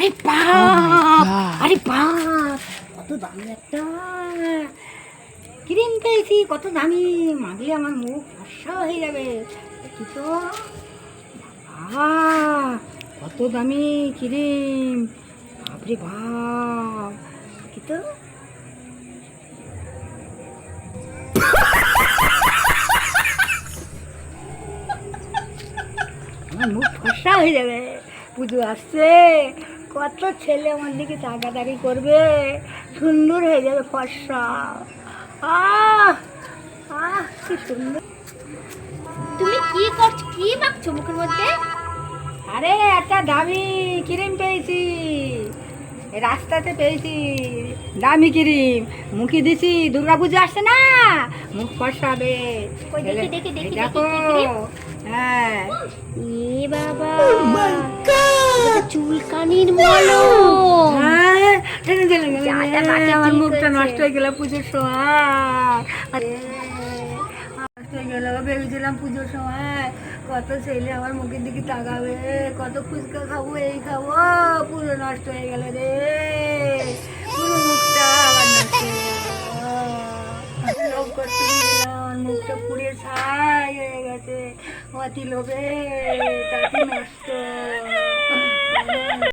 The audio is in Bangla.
আরে বাপ God. আরে বাপ কত দামি একটা। ক্রিম পেয়েছি কত দামি। মাগলে আমার মুখ ফর্সা হয়ে যাবে। কি তো। কত দামি ক্রিম বাপরে বাপ কি তো। আমার মুখ ফর্সা হয়ে যাবে। পুজো আসছে। কত ছেলে আমার দিকে তাকাতাকি করবে? সুন্দর হয়ে যাবে ফর্সা। আহ! আহ কি সুন্দর। তুমি কি করছ কি মাখছো মুখের মধ্যে? আরে একটা দামি ক্রিম পেয়েছি। রাস্তাতে পেয়েছি। দামি ক্রিম। মুখে দিছি দুর্গা পুজো আসছে না? মুখ ফর্সাবে। কই দেখি, হ্যাঁ। এ বাবা। চুলকানির মলম হ্যাঁ, আমার মুখটা নষ্ট হয়ে গেল পুজোর সময় নষ্ট হয়ে গেল ভেবেছিলাম পুজোর সময় কত ছেলে আমার মুখের দিকে তাকাবে কত ফুচকা খাব এই খাব পুরো নষ্ট হয়ে গেল রে। পুরো মুখটা আবার নষ্ট হয়ে গেল। লোভ করতে আমার মুখটা পুড়ে ছাই হয়ে গেছে। অতি লোভে তাতে নষ্ট